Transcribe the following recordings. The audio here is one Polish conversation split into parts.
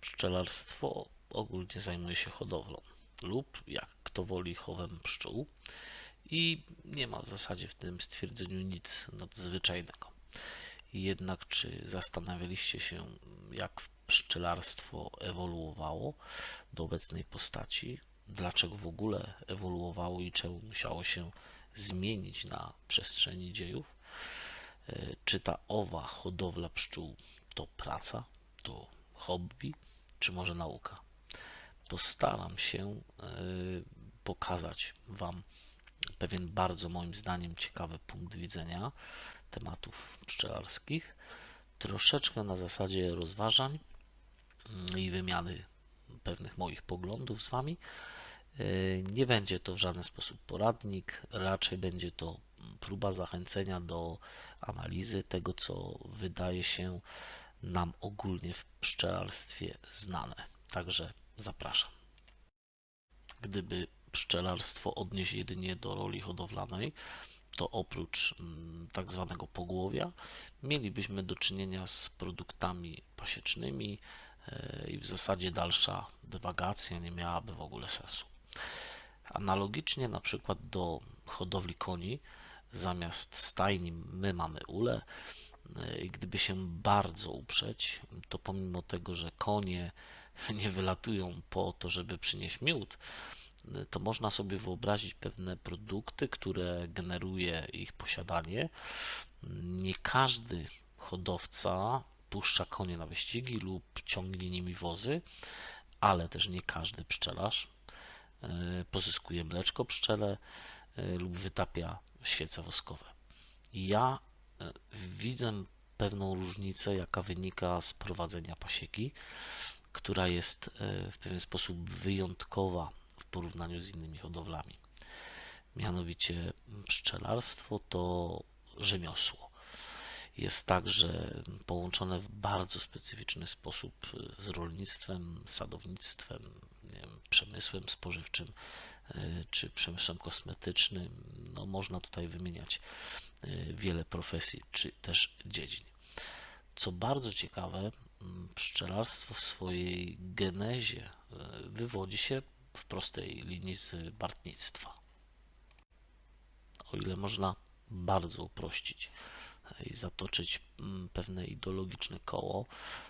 Pszczelarstwo ogólnie zajmuje się hodowlą lub, jak kto woli, chowem pszczół i nie ma w zasadzie w tym stwierdzeniu nic nadzwyczajnego. Jednak czy zastanawialiście się, jak pszczelarstwo ewoluowało do obecnej postaci? Dlaczego w ogóle ewoluowało i czemu musiało się zmienić na przestrzeni dziejów? E, Czy ta owa hodowla pszczół to praca, to hobby, czy może nauka? Postaram się e, pokazać Wam pewien bardzo moim zdaniem ciekawy punkt widzenia tematów pszczelarskich, troszeczkę na zasadzie rozważań mm, i wymiany pewnych moich poglądów z Wami. E, Nie będzie to w żaden sposób poradnik, raczej będzie to próba zachęcenia do analizy tego, co wydaje się nam ogólnie w pszczelarstwie znane. Także zapraszam. Gdyby pszczelarstwo odnieść jedynie do roli hodowlanej, to oprócz mm, tak zwanego pogłowia mielibyśmy do czynienia z produktami pasiecznymi e, i w zasadzie dalsza dywagacja nie miałaby w ogóle sensu. Analogicznie na przykład do hodowli koni, zamiast stajni my mamy ule. E, gdyby się bardzo uprzeć, to pomimo tego, że konie nie wylatują po to, żeby przynieść miód, e, to można sobie wyobrazić pewne produkty, które generuje ich posiadanie. Nie każdy hodowca puszcza konie na wyścigi lub ciągnie nimi wozy, ale też nie każdy pszczelarz e, pozyskuje mleczko pszczele lub wytapia świece woskowe. Ja widzę pewną różnicę, jaka wynika z prowadzenia pasieki, która jest e, w pewien sposób wyjątkowa w porównaniu z innymi hodowlami. Mianowicie pszczelarstwo to rzemiosło. Jest także połączone w bardzo specyficzny sposób z rolnictwem, sadownictwem, wiem, przemysłem spożywczym czy przemysłem kosmetycznym. No, można tutaj wymieniać e, wiele profesji czy też dziedzin. Co bardzo ciekawe, pszczelarstwo w swojej genezie e, wywodzi się w prostej linii z bartnictwa. O ile można bardzo uprościć e, i zatoczyć pewne ideologiczne koło e,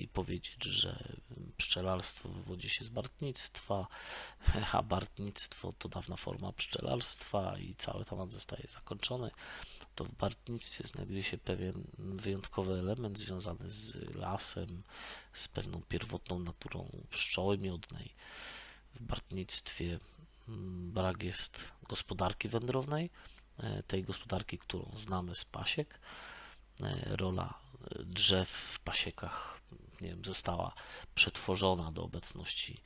i powiedzieć, że pszczelarstwo wywodzi się z bartnictwa, a bartnictwo to dawna forma pszczelarstwa i cały temat zostaje zakończony, to w bartnictwie znajduje się pewien wyjątkowy element związany z lasem, z pewną pierwotną naturą pszczoły miodnej. W bartnictwie mm, brak jest gospodarki wędrownej, e, tej gospodarki, którą znamy z pasiek. E, Rola e, drzew w pasiekach nie wiem, została przetworzona do obecności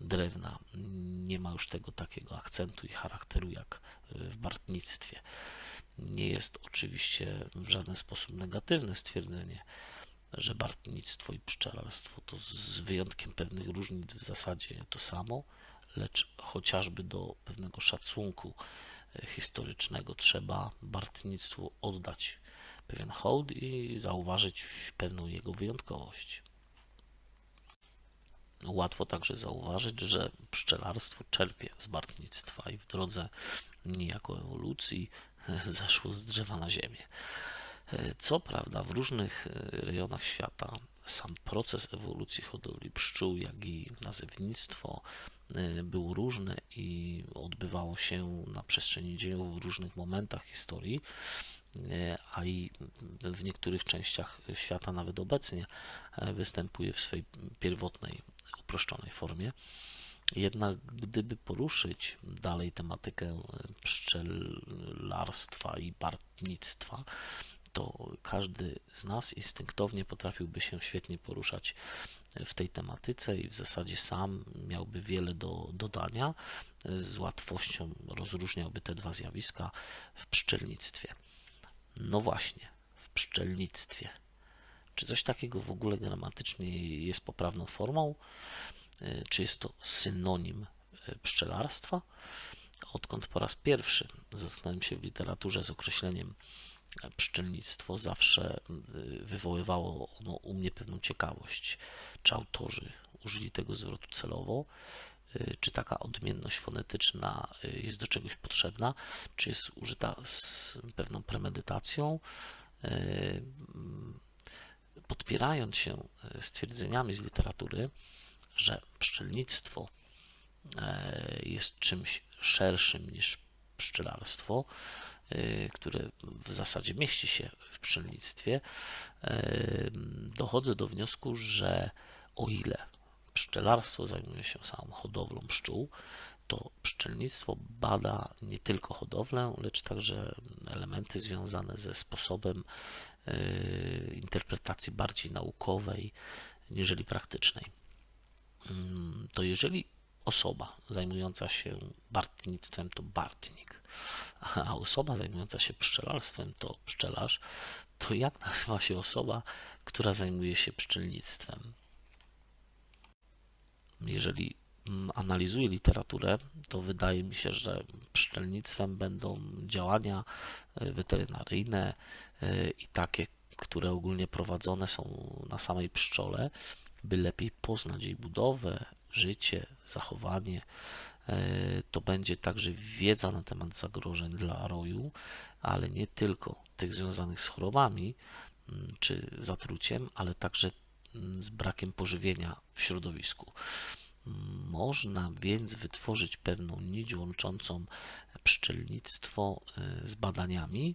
drewna. Nie ma już tego takiego akcentu i charakteru jak w bartnictwie. Nie jest oczywiście w żaden sposób negatywne stwierdzenie, że bartnictwo i pszczelarstwo to z wyjątkiem pewnych różnic w zasadzie to samo, lecz chociażby do pewnego szacunku e, historycznego trzeba bartnictwu oddać pewien hołd i zauważyć pewną jego wyjątkowość. Łatwo także zauważyć, że pszczelarstwo czerpie z bartnictwa i w drodze niejako ewolucji zeszło z drzewa na ziemię. Co prawda, w różnych rejonach świata sam proces ewolucji hodowli pszczół, jak i nazewnictwo e, był różny i odbywało się na przestrzeni dziejów w różnych momentach historii, a i w niektórych częściach świata nawet obecnie e, występuje w swojej pierwotnej, uproszczonej formie. Jednak gdyby poruszyć dalej tematykę pszczelarstwa i bartnictwa, to każdy z nas instynktownie potrafiłby się świetnie poruszać w tej tematyce i w zasadzie sam miałby wiele do dodania. Z łatwością rozróżniałby te dwa zjawiska w pszczelnictwie. No właśnie, w pszczelnictwie. Czy coś takiego w ogóle gramatycznie jest poprawną formą? E, Czy jest to synonim e, pszczelarstwa? Odkąd po raz pierwszy zetknąłem się w literaturze z określeniem pszczelnictwo zawsze wywoływało ono u mnie pewną ciekawość. Czy autorzy użyli tego zwrotu celowo? Y, Czy taka odmienność fonetyczna y, jest do czegoś potrzebna? Czy jest użyta z pewną premedytacją? Y, mm, Podpierając się stwierdzeniami z literatury, że pszczelnictwo jest czymś szerszym niż pszczelarstwo, które w zasadzie mieści się w pszczelnictwie, dochodzę do wniosku, że o ile pszczelarstwo zajmuje się samą hodowlą pszczół, to pszczelnictwo bada nie tylko hodowlę, lecz także elementy związane ze sposobem e, interpretacji bardziej naukowej niżeli praktycznej. Mm, To jeżeli osoba zajmująca się bartnictwem to bartnik, a osoba zajmująca się pszczelarstwem to pszczelarz, to jak nazywa się osoba, która zajmuje się pszczelnictwem? Jeżeli mm, analizuję literaturę, to wydaje mi się, że pszczelnictwem będą działania e, weterynaryjne e, i takie, które ogólnie prowadzone są na samej pszczole, by lepiej poznać jej budowę, życie, zachowanie. E, To będzie także wiedza na temat zagrożeń dla roju, ale nie tylko tych związanych z chorobami mm, czy zatruciem, ale także z brakiem pożywienia w środowisku. Można więc wytworzyć pewną nić łączącą pszczelnictwo y, z badaniami,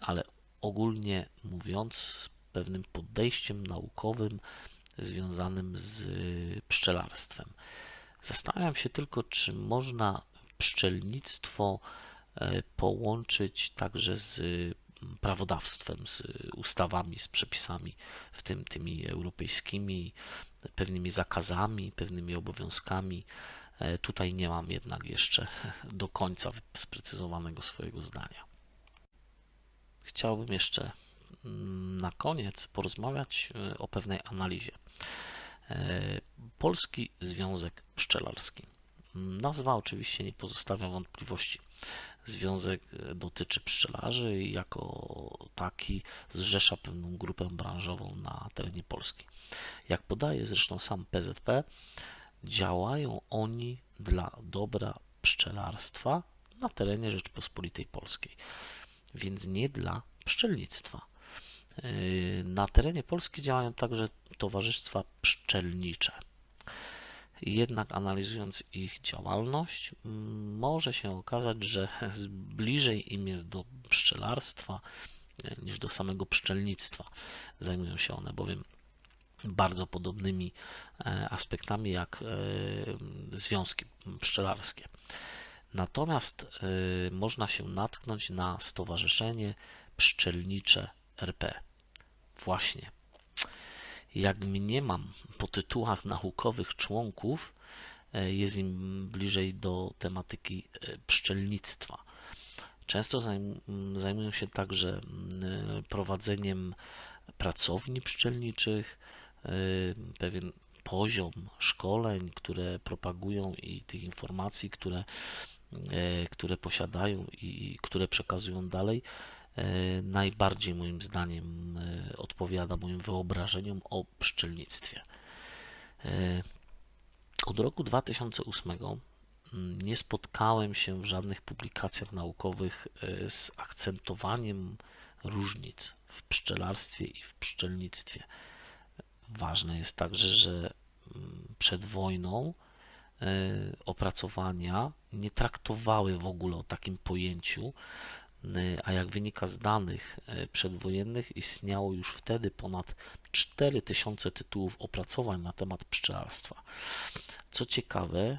ale ogólnie mówiąc, z pewnym podejściem naukowym związanym z y, pszczelarstwem. Zastanawiam się tylko, czy można pszczelnictwo e, połączyć także z y, prawodawstwem, z ustawami, z przepisami, w tym tymi europejskimi, pewnymi zakazami, pewnymi obowiązkami. E, Tutaj nie mam jednak jeszcze do końca sprecyzowanego swojego zdania. Chciałbym jeszcze mm, na koniec porozmawiać e, o pewnej analizie. E, Polski Związek Pszczelarski. Nazwa oczywiście nie pozostawia wątpliwości. Związek e, dotyczy pszczelarzy i jako taki zrzesza pewną grupę branżową na terenie Polski. Jak podaje zresztą sam PZP, działają oni dla dobra pszczelarstwa na terenie Rzeczpospolitej Polskiej, więc nie dla pszczelnictwa. Yy, Na terenie Polski działają także towarzystwa pszczelnicze. Jednak analizując ich działalność, mm, może się okazać, że bliżej im jest do pszczelarstwa e, niż do samego pszczelnictwa. Zajmują się one bowiem bardzo podobnymi e, aspektami jak e, związki pszczelarskie. Natomiast można się natknąć na Stowarzyszenie Pszczelnicze RP. Właśnie. Jak mniemam po tytułach naukowych członków, e, jest im bliżej do tematyki e, pszczelnictwa. Często zajm- zajmują się także mm, prowadzeniem pracowni pszczelniczych, e, pewien poziom szkoleń, które propagują i tych informacji, które, e, które posiadają i które przekazują dalej, e, najbardziej moim zdaniem e, odpowiada moim wyobrażeniom o pszczelnictwie. E, Od roku 2008 mm, nie spotkałem się w żadnych publikacjach naukowych e, z akcentowaniem różnic w pszczelarstwie i w pszczelnictwie. Ważne jest także, że mm, przed wojną e, opracowania nie traktowały w ogóle o takim pojęciu, e, a jak wynika z danych e, przedwojennych, istniało już wtedy ponad 4000 tytułów opracowań na temat pszczelarstwa. Co ciekawe,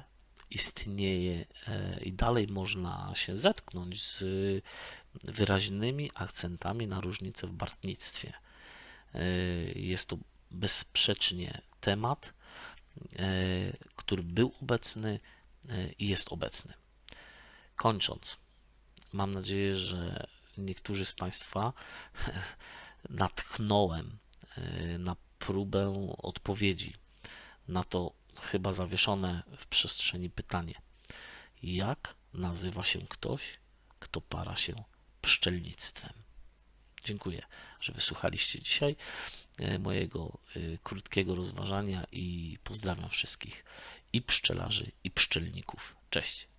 istnieje e, i dalej można się zetknąć z wyraźnymi akcentami na różnice w bartnictwie. E, Jest to bezsprzecznie temat, e, który był obecny e, i jest obecny. Kończąc, mam nadzieję, że niektórzy z Państwa natchnąłem e, na próbę odpowiedzi na to chyba zawieszone w przestrzeni pytanie: jak nazywa się ktoś, kto para się pszczelnictwem? Dziękuję, że wysłuchaliście dzisiaj e, mojego e, krótkiego rozważania i pozdrawiam wszystkich i pszczelarzy, i pszczelników. Cześć.